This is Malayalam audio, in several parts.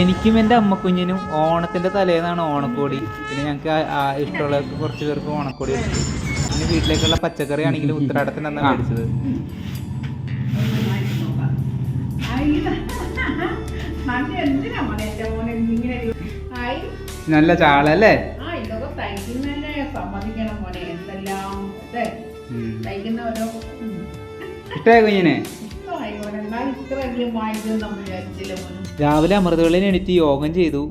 എനിക്കും എന്റെ അമ്മക്കുഞ്ഞിനും ഓണത്തിന്റെ തലേന്നാണ് ഓണക്കോടി. പിന്നെ ഞങ്ങൾക്ക് ഇഷ്ടമുള്ള കുറച്ച് പേർക്ക് ഓണക്കോടി പിന്നെ വീട്ടിലേക്കുള്ള പച്ചക്കറി ആണെങ്കിലും ഉത്തരാടത്തിന് അന്നാ മേടിച്ചത്. മണി എന്തിനാ മോനെ എന്റെ മോനെ. ഇങ്ങനെ ആയി നല്ല ചാളല്ലേ. ഇഷ്ടമായ കുഞ്ഞിനെ? രാവിലെ അമൃതവള്ളിനെ എണീറ്റ് യോഗം ചെയ്തു.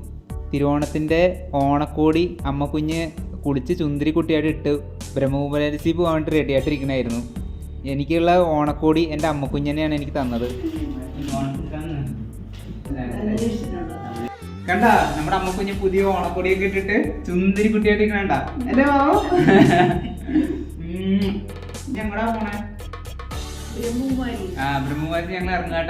തിരുവോണത്തിന്റെ ഓണക്കോടി അമ്മ കുഞ്ഞ് കുളിച്ച് ചുന്തിരി കുട്ടിയായിട്ട് ഇട്ട് ബ്രഹ്മപുരസി പോകാൻ വേണ്ടി റെഡി ആയിട്ടിരിക്കണായിരുന്നു. എനിക്കുള്ള ഓണക്കോടി എന്റെ അമ്മക്കുഞ്ഞനെയാണ് എനിക്ക് തന്നത്. കണ്ട നമ്മുടെ അമ്മക്കുഞ്ഞ് പുതിയ ഓണക്കോടിയൊക്കെ ഇട്ടിട്ട് ചുന്തിരി കുട്ടിയായിട്ട് ഇരിക്കണണ്ട അല്ലേ ബാബു ഞങ്ങളാ പോണേ? ബ്രഹ്മകുമാരി ആ ബ്രഹ്മകുമാരി ഞങ്ങൾ ഇറങ്ങാട്ട.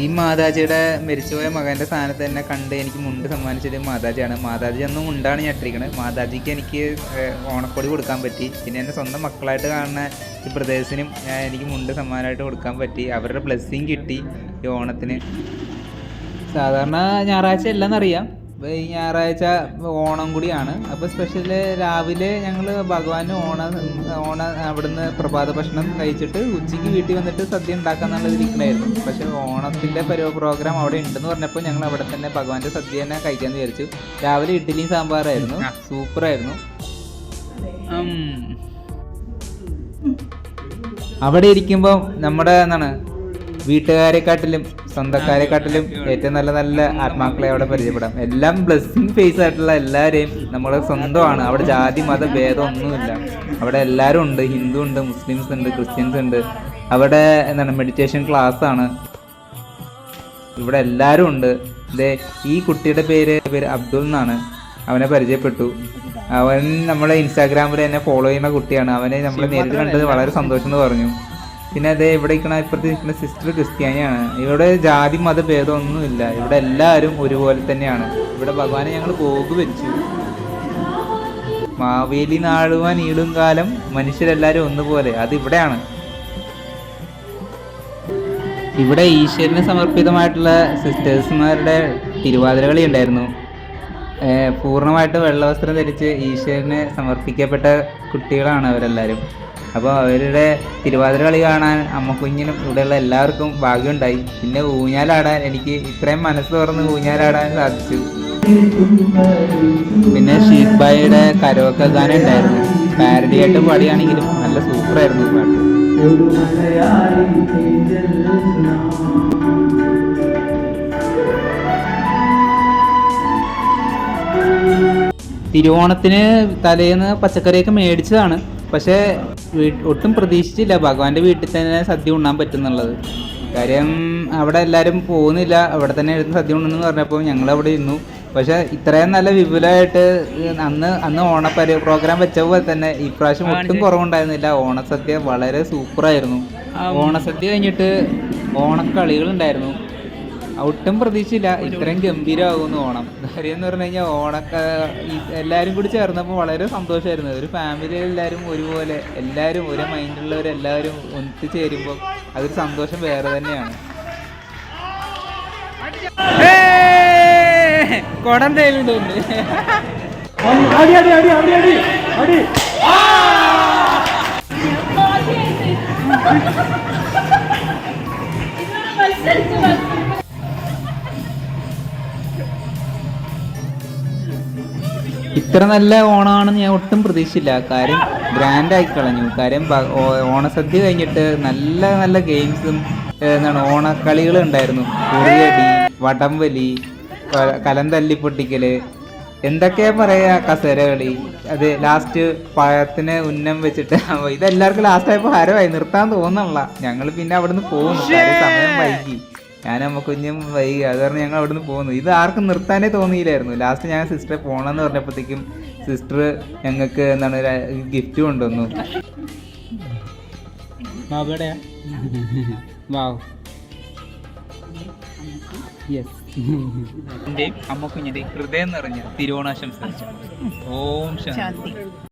ഈ മാതാജിയുടെ മരിച്ചുപോയ മകന്റെ സ്ഥാനത്ത് തന്നെ കണ്ട് എനിക്ക് മുണ്ട് സമ്മാനിച്ചത് മാതാജിയാണ്. മാതാജി അന്ന് മുണ്ടാണ് ഞാൻ ഇട്ടിരിക്കുന്നത് മാതാജിക്ക് എനിക്ക് ഓണക്കോടി കൊടുക്കാൻ പറ്റി. പിന്നെ എന്റെ സ്വന്തം മക്കളായിട്ട് കാണുന്ന ഈ ഞാൻ എനിക്ക് മുണ്ട് സമ്മാനമായിട്ട് കൊടുക്കാൻ പറ്റി. അവരുടെ ബ്ലെസ്സിങ് കിട്ടി ഈ ഓണത്തിന്. സാധാരണ ഞായറാഴ്ച അല്ലെന്നറിയാം അപ്പോൾ ഈ ഞായറാഴ്ച ഓണം കൂടിയാണ്. അപ്പോൾ സ്പെഷ്യൽ രാവിലെ ഞങ്ങൾ ഭഗവാന് ഓണ ഓണ അവിടുന്ന് പ്രഭാത ഭക്ഷണം കഴിച്ചിട്ട് ഉച്ചയ്ക്ക് വീട്ടിൽ വന്നിട്ട് സദ്യ ഉണ്ടാക്കാന്നുള്ളത് ഇരിക്കണമായിരുന്നു പക്ഷെ ഓണത്തിന്റെ പരി പ്രോഗ്രാം അവിടെ ഉണ്ടെന്ന് പറഞ്ഞപ്പോൾ ഞങ്ങൾ അവിടെ തന്നെ ഭഗവാന്റെ സദ്യ തന്നെ കഴിക്കാമെന്ന് വിചാരിച്ചു. രാവിലെ ഇഡ്ഡലിയും സാമ്പാറായിരുന്നു. സൂപ്പറായിരുന്നു അവിടെ ഇരിക്കുമ്പോൾ നമ്മുടെ എന്താണ് വീട്ടുകാരെക്കാട്ടിലും സ്വന്തക്കാരെക്കാട്ടിലും ഏറ്റവും നല്ല നല്ല ആത്മാക്കളെ അവിടെ പരിചയപ്പെടാം. എല്ലാം ബ്ലെസ്സിങ് ഫേസ് ആയിട്ടുള്ള എല്ലാവരെയും നമ്മുടെ സ്വന്തമാണ്. അവിടെ ജാതി മത ഭേദം ഒന്നുമില്ല. അവിടെ എല്ലാവരും ഉണ്ട്. ഹിന്ദു ഉണ്ട് മുസ്ലിംസ് ഉണ്ട് ക്രിസ്ത്യൻസ് ഉണ്ട്. അവിടെ എന്താണ് മെഡിറ്റേഷൻ ക്ലാസ് ആണ്. ഇവിടെ എല്ലാവരും ഉണ്ട്. ദേ ഈ കുട്ടിയുടെ പേര് പേര് അബ്ദുൾ എന്നാണ്. അവനെ പരിചയപ്പെട്ടു. അവൻ നമ്മളെ ഇൻസ്റ്റാഗ്രാമിൽ എന്നെ ഫോളോ ചെയ്യുന്ന കുട്ടിയാണ്. അവനെ നമ്മൾ നേരിട്ട് കണ്ടത് വളരെ സന്തോഷം എന്ന് പറഞ്ഞു. പിന്നെ അതേ ഇവിടെ ഇരിക്കണ ഇപ്പുറത്ത് ഇരിക്കുന്ന സിസ്റ്റർ ക്രിസ്ത്യാനിയാണ്. ഇവിടെ ജാതി മത ഭേദം ഒന്നുമില്ല ഇവിടെ എല്ലാവരും ഒരുപോലെ തന്നെയാണ്. ഇവിടെ ഭഗവാനെ ഞങ്ങൾ പോകു വെച്ചു. മാവേലി നാഴുവാൻ ഈടും കാലം മനുഷ്യരെല്ലാവരും ഒന്നുപോലെ. അത് ഇവിടെയാണ്. ഇവിടെ ഈശ്വരന് സമർപ്പിതമായിട്ടുള്ള സിസ്റ്റേഴ്സുമാരുടെ തിരുവാതിരകളി ഉണ്ടായിരുന്നു. പൂർണമായിട്ട് വെള്ളവസ്ത്രം ധരിച്ച് ഈശ്വരന് സമർപ്പിക്കപ്പെട്ട കുട്ടികളാണ് അവരെല്ലാവരും അപ്പോൾ അവരുടെ തിരുവാതിര കളി കാണാൻ അമ്മക്കുഞ്ഞിനും ഇവിടെയുള്ള എല്ലാവർക്കും ഭാഗ്യമുണ്ടായി. പിന്നെ ഊഞ്ഞാലാടാൻ എനിക്ക് ഇത്രയും മനസ്സ് തുറന്ന് ഊഞ്ഞാലാടാൻ സാധിച്ചു. പിന്നെ ഷീഖ് ബായിയുടെ കരോക്ക ഗാനം ഉണ്ടായിരുന്നു. പാരഡി ആയിട്ട് പാടിയാണെങ്കിലും നല്ല സൂപ്പറായിരുന്നു പാട്ട്. തിരുവോണത്തിന് തലേന്ന് പച്ചക്കറിയൊക്കെ മേടിച്ചതാണ്. പക്ഷേ ഒട്ടും പ്രതീക്ഷിച്ചില്ല. ഭഗവാന്റെ വീട്ടിൽ തന്നെ സദ്യ ഉണ്ണാൻ പറ്റുന്നുള്ളത്. കാര്യം അവിടെ എല്ലാവരും പോകുന്നില്ല. അവിടെ തന്നെ ഇരുന്ന് സദ്യ ഉണ്ടെന്ന് പറഞ്ഞപ്പോൾ ഞങ്ങൾ അവിടെ ഇരുന്നു. പക്ഷെ ഇത്രയും നല്ല വിപുലമായിട്ട് അന്ന് അന്ന് ഓണപ്പരി പ്രോഗ്രാം വെച്ചപ്പോൾ തന്നെ ഇപ്രാവശ്യം ഒട്ടും കുറവുണ്ടായിരുന്നില്ല. ഓണസദ്യ വളരെ സൂപ്പറായിരുന്നു ഓണസദ്യ കഴിഞ്ഞിട്ട് ഓണക്കളികൾ ഉണ്ടായിരുന്നു. ഒട്ടും പ്രതീക്ഷയില്ല. ഇത്രയും ഗംഭീരമാകുമെന്ന് ഓണം. കാര്യം എന്ന് പറഞ്ഞു കഴിഞ്ഞാൽ ഓണക്ക എല്ലാവരും കൂടി ചേർന്നപ്പോൾ വളരെ സന്തോഷമായിരുന്നു ഒരു ഫാമിലി എല്ലാവരും ഒരുപോലെ എല്ലാവരും ഒരേ മൈൻഡുള്ളവരെല്ലാവരും ഒന്നിച്ച് ചേരുമ്പോൾ അതൊരു സന്തോഷം വേറെ തന്നെയാണ്. കൊടം തേലുണ്ട് ഇത്ര നല്ല ഓണമാണെന്ന് ഞാൻ ഒട്ടും പ്രതീക്ഷിച്ചില്ല. കാര്യം ഗ്രാൻഡ് ആയി കളഞ്ഞു. കാര്യം ഓണസദ്യ കഴിഞ്ഞിട്ട് നല്ല നല്ല ഗെയിംസും എന്താണ് ഓണക്കളികളും ഉണ്ടായിരുന്നു. കുറിയടി വടംവലി കലം തല്ലിപ്പൊട്ടിക്കൽ എന്തൊക്കെയാ പറയാ കസേര കളി. അത് ലാസ്റ്റ് പഴത്തിന് ഉന്നം വെച്ചിട്ട് ഇതെല്ലാവർക്കും ലാസ്റ്റ് ആയപ്പോൾ ഹരമായി. നിർത്താൻ തോന്നണില്ല ഞങ്ങൾ പിന്നെ അവിടുന്ന് പോകുന്നു. സമയം വൈകി. ഞാൻ അമ്മ കുഞ്ഞും വൈകി. അത് പറഞ്ഞ് ഞങ്ങൾ അവിടുന്ന് പോകുന്നു ഇത് ആർക്കും നിർത്താനേ തോന്നിയില്ലായിരുന്നു. ലാസ്റ്റ് ഞാൻ സിസ്റ്ററെ പോകണമെന്ന് പറഞ്ഞപ്പോഴത്തേക്കും സിസ്റ്റർ ഞങ്ങൾക്ക് എന്താണ് ഗിഫ്റ്റ് കൊണ്ടുവന്നു. അമ്മക്കുഞ്ഞിന്റെ വാവ്. യെസ് എന്റെ അമ്മ കുഞ്ഞിന്റെ ഹൃദയം നിറഞ്ഞ തിരുവോണാശംസ ഓം ശാന്തി.